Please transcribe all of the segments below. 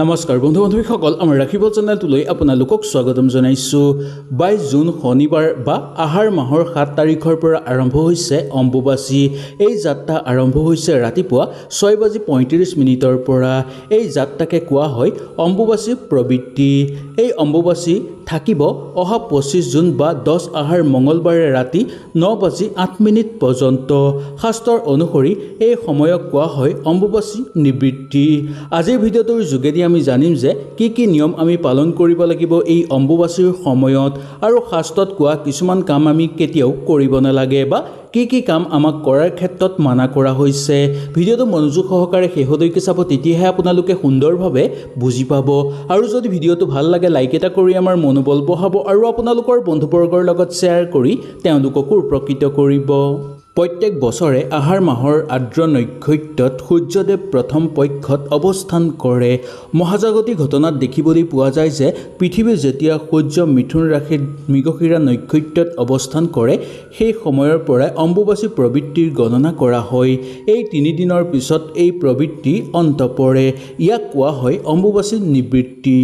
নমস্কাৰ বন্ধু বান্ধৱীসকল আমাৰ ৰাখিব চেনেলটোলৈ আপোনালোকক স্বাগতম জনাইছোঁ। বাইছ জুন শনিবাৰ বা আহাৰ মাহৰ সাত তাৰিখৰ পৰা আৰম্ভ হৈছে অম্বুবাচী। এই যাত্ৰা আৰম্ভ হৈছে ৰাতিপুৱা ছয় বাজি পঁয়ত্ৰিছ মিনিটৰ পৰা। এই যাত্ৰাকে কোৱা হয় অম্বুবাচী প্ৰবৃত্তি। এই অম্বুবাচী থাকিব অহা পঁচিছ জুন বা দহ আহাৰ মঙলবাৰে ৰাতি ন বাজি আঠ মিনিট পৰ্যন্ত। শাস্ত্ৰৰ অনুসৰি এই সময়ক কোৱা হয় অম্বুবাচী নিবৃত্তি। আজিৰ ভিডিঅ'টোৰ যোগেদি আমি জানিম যে কি কি নিয়ম আমি পালন কৰিব লাগিব এই অম্বুবাচীৰ সময়ত আৰু শাস্ত্ৰত কোৱা কিছুমান কাম আমি কেতিয়াও কৰিব নালাগে বা কি কি কাম আমাক কৰাৰ ক্ষেত্ৰত মানা কৰা হৈছে। ভিডিঅ'টো মনোযোগ সহকাৰে শেহলৈকে চাব তেতিয়াহে আপোনালোকে সুন্দৰভাৱে বুজি পাব। আৰু যদি ভিডিঅ'টো ভাল লাগে লাইক এটা কৰি আমাৰ মনোবল বঢ়াব আৰু আপোনালোকৰ বন্ধুবৰ্গৰ লগত শ্বেয়াৰ কৰি তেওঁলোককো উপকৃত কৰিব। প্ৰত্যেক বছৰে আহাৰ মাহৰ আৰ্দ্ৰ নক্ষত্ৰত সূৰ্যদেৱ প্ৰথম পক্ষত অৱস্থান কৰে। মহাজাগতিক ঘটনাত দেখিবলৈ পোৱা যায় যে পৃথিৱী যেতিয়া সূৰ্য মিথুন ৰাশিত মৃগশিৰা নক্ষত্ৰত অৱস্থান কৰে সেই সময়ৰ পৰাই অম্বুবাচী প্ৰবৃত্তিৰ গণনা কৰা হয়। এই তিনিদিনৰ পিছত এই প্ৰবৃত্তি অন্ত পৰে। ইয়াক কোৱা হয় অম্বুবাচী নিবৃত্তি।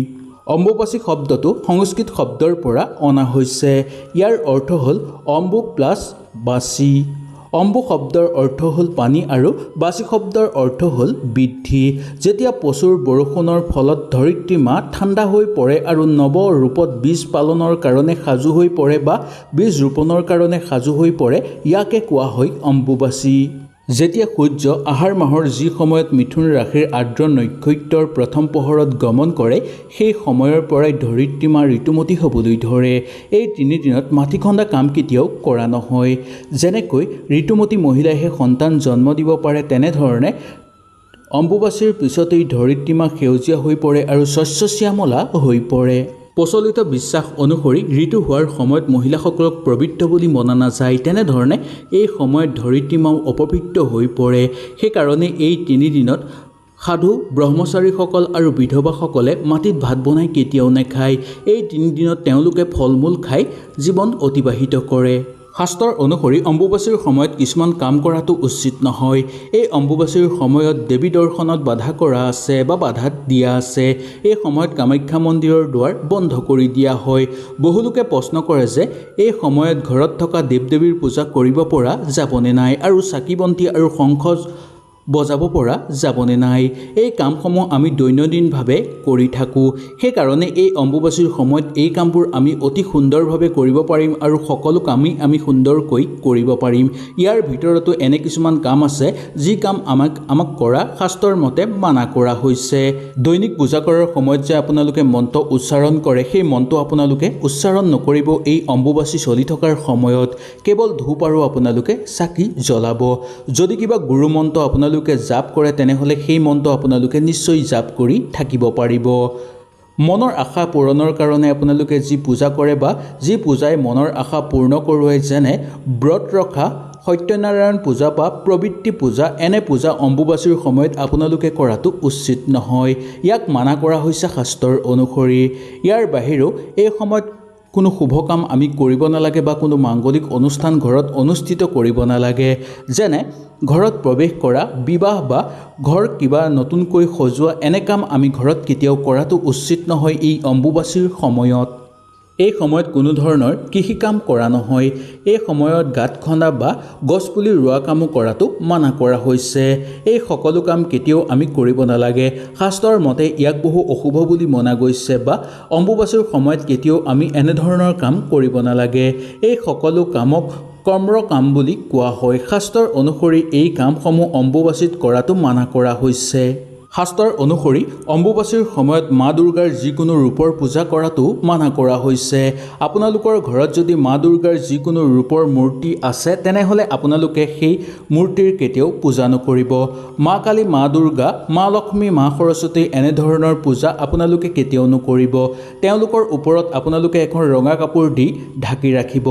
অম্বুবাচী শব্দটো সংস্কৃত শব্দৰ পৰা অনা হৈছে। ইয়াৰ অৰ্থ হ'ল অম্বু প্লাছ বাচি। অম্বু শব্দৰ অৰ্থ হ'ল পানী আৰু বাচি শব্দৰ অৰ্থ হ'ল বৃদ্ধি। যেতিয়া প্ৰচুৰ বৰষুণৰ ফলত ধৰিত্ৰী মা ঠাণ্ডা হৈ পৰে আৰু নৱ ৰূপত বীজ পালনৰ কাৰণে সাজু হৈ পৰে বা বীজ ৰোপণৰ কাৰণে সাজু হৈ পৰে ইয়াকে কোৱা হয় অম্বুবাচী। যেতিয়া সূৰ্য আহাৰ মাহৰ যি সময়ত মিথুন ৰাশিৰ আৰ্দ্ৰ নক্ষত্ৰৰ প্ৰথম পোহৰত গমন কৰে সেই সময়ৰ পৰাই ধৰিত্ৰী মা ঋতুমতী হ'বলৈ ধৰে। এই তিনিদিনত মাটি খন্দা কাম কেতিয়াও কৰা নহয়। যেনেকৈ ঋতুমতী মহিলাইহে সন্তান জন্ম দিব পাৰে তেনেধৰণে অম্বুবাচীৰ পিছতেই ধৰিত্ৰী মা সেউজীয়া হৈ পৰে আৰু শস্য শ্যামলা হৈ পৰে। প্ৰচলিত বিশ্বাস অনুসৰি ঋতু হোৱাৰ সময়ত মহিলাসকলক পবিত্ৰ বুলি মনা নাযায়। তেনেধৰণে এই সময়ত ধৰিত্ৰী মাও অপবিত্ৰ হৈ পৰে। সেইকাৰণে এই তিনিদিনত সাধু ব্ৰহ্মচাৰীসকল আৰু বিধৱাসকলে মাটিত ভাত বনাই কেতিয়াও নাখায়। এই তিনিদিনত তেওঁলোকে ফল মূল খাই জীৱন অতিবাহিত কৰে। শাস্ত্ৰৰ অনুসৰি অম্বুবাচীৰ সময়ত কিছুমান কাম কৰাটো উচিত নহয়। এই অম্বুবাচীৰ সময়ত দেৱী দৰ্শনত বাধা কৰা আছে বা বাধা দিয়া আছে এই সময়ত কামাখ্যা মন্দিৰৰ দুৱাৰ বন্ধ কৰি দিয়া হয়। বহুলোকে প্ৰশ্ন কৰে যে এই সময়ত ঘৰত থকা দেৱ দেৱীৰ পূজা কৰিব পৰা যাবনে নাই? আৰু চাকি বন্তি আৰু শংখ বজাব পৰা যাবনে নাই? এই কামসমূহ আমি দৈনন্দিনভাৱে কৰি থাকোঁ। সেইকাৰণে এই অম্বুবাচীৰ সময়ত এই কামবোৰ আমি অতি সুন্দৰভাৱে কৰিব পাৰিম আৰু সকলো কামেই আমি সুন্দৰকৈ কৰিব পাৰিম। ইয়াৰ ভিতৰতো এনে কিছুমান কাম আছে, যি কাম আমাক আমাক কৰা শাস্ত্ৰৰ মতে মানা কৰা হৈছে। দৈনিক পূজা কৰাৰ সময়ত যে আপোনালোকে মন্ত্ৰ উচ্চাৰণ কৰে, সেই মন্ত্ৰ আপোনালোকে উচ্চাৰণ নকৰিব এই অম্বুবাচী চলি থকাৰ সময়ত। কেৱল ধূপ আৰু আপোনালোকে চাকি জ্বলাব। যদি কিবা গুৰু মন্ত্ৰ আপোনালোকে জাপ কৰে তেনেহ'লে সেই মন্ত্ৰ আপোনালোকে নিশ্চয় জাপ কৰি থাকিব পাৰিব। মনৰ আশা পূৰণৰ কাৰণে আপোনালোকে যি পূজা কৰে বা যি পূজাই মনৰ আশা পূৰ্ণ কৰোৱাই যেনে ব্ৰত ৰখা সত্যনাৰায়ণ পূজা বা প্ৰবৃত্তি পূজা এনে পূজা অম্বুবাচীৰ সময়ত আপোনালোকে কৰাটো উচিত নহয়। ইয়াক মানা কৰা হৈছে শাস্ত্ৰৰ অনুসৰি। ইয়াৰ বাহিৰেও এই সময়ত কোনো শুভ কাম আমি কৰিব নালাগে বা কোনো মাংগলিক অনুষ্ঠান ঘৰত অনুষ্ঠিত কৰিব নালাগে। যেনে ঘৰত প্ৰৱেশ কৰা বিবাহ বা ঘৰ কিবা নতুনকৈ সজোৱা এনে কাম আমি ঘৰত কেতিয়াও কৰাটো উচিত নহয় এই অম্বুবাচীৰ সময়ত। এই সময়ত কোনো ধৰণৰ কৃষি কাম কৰা নহয়। এই সময়ত গাঁত খন্দা বা গছপুলি ৰোৱা কামো কৰাটো মানা কৰা হৈছে। এই সকলো কাম কেতিয়াও আমি কৰিব নালাগে। শাস্ত্ৰৰ মতে ইয়াক বহু অশুভ বুলি মনা গৈছে বা অম্বুবাচীৰ সময়ত কেতিয়াও আমি এনেধৰণৰ কাম কৰিব নালাগে। এই সকলো কামক কৰ্মৰ কাম বুলি কোৱা হয়। শাস্ত্ৰৰ অনুসৰি এই কামসমূহ অম্বুবাচীত কৰাটো মানা কৰা হৈছে। শাস্ত্ৰৰ অনুসৰি অম্বুবাচীৰ সময়ত মা দুৰ্গাৰ যিকোনো ৰূপৰ পূজা কৰাটো মানা কৰা হৈছে। আপোনালোকৰ ঘৰত যদি মা দুৰ্গাৰ যিকোনো ৰূপৰ মূৰ্তি আছে তেনেহ'লে আপোনালোকে সেই মূৰ্তিৰ কেতিয়াও পূজা নকৰিব। মা কালী মা দুৰ্গা মা লক্ষ্মী মা সৰস্বতী এনেধৰণৰ পূজা আপোনালোকে কেতিয়াও নকৰিব। তেওঁলোকৰ ওপৰত আপোনালোকে এখন ৰঙা কাপোৰ দি ঢাকি ৰাখিব।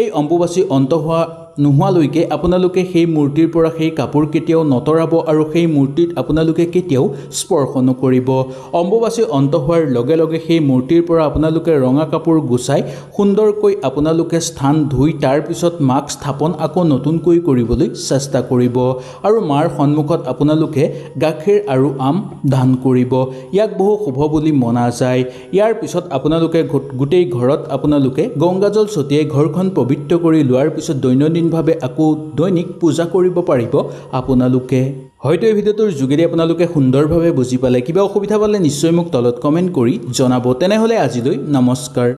এই অম্বুবাচী অন্ত হোৱা নোহোৱালৈকে আপোনালোকে সেই মূৰ্তিৰ পৰা সেই কাপোৰ কেতিয়াও নতৰাব আৰু সেই মূৰ্তিত আপোনালোকে কেতিয়াও স্পৰ্শ নকৰিব। অম্বুবাচী অন্ত হোৱাৰ লগে লগে সেই মূৰ্তিৰ পৰা আপোনালোকে ৰঙা কাপোৰ গুচাই সুন্দৰকৈ আপোনালোকে স্থান ধুই তাৰপিছত মাক স্থাপন আকৌ নতুনকৈ কৰিবলৈ চেষ্টা কৰিব আৰু মাৰ সন্মুখত আপোনালোকে গাখীৰ আৰু আম দান কৰিব। ইয়াক বহু শুভ বুলি মনা যায়। ইয়াৰ পিছত আপোনালোকে গোটেই ঘৰত আপোনালোকে গংগাজল ছটিয়াই ঘৰখন পবিত্ৰ কৰি লোৱাৰ পিছত দৈনন্দিনভাৱে আকৌ দৈনিক পূজা কৰিব পাৰিব আপোনালোকে। হয়তো এই ভিডিঅ'টোৰ যোগেদি আপোনালোকে সুন্দৰভাৱে বুজি পালে কিবা অসুবিধা পালে নিশ্চয় মোক তলত কমেণ্ট কৰি জনাব। তেনেহ'লে আজিলৈ নমস্কাৰ।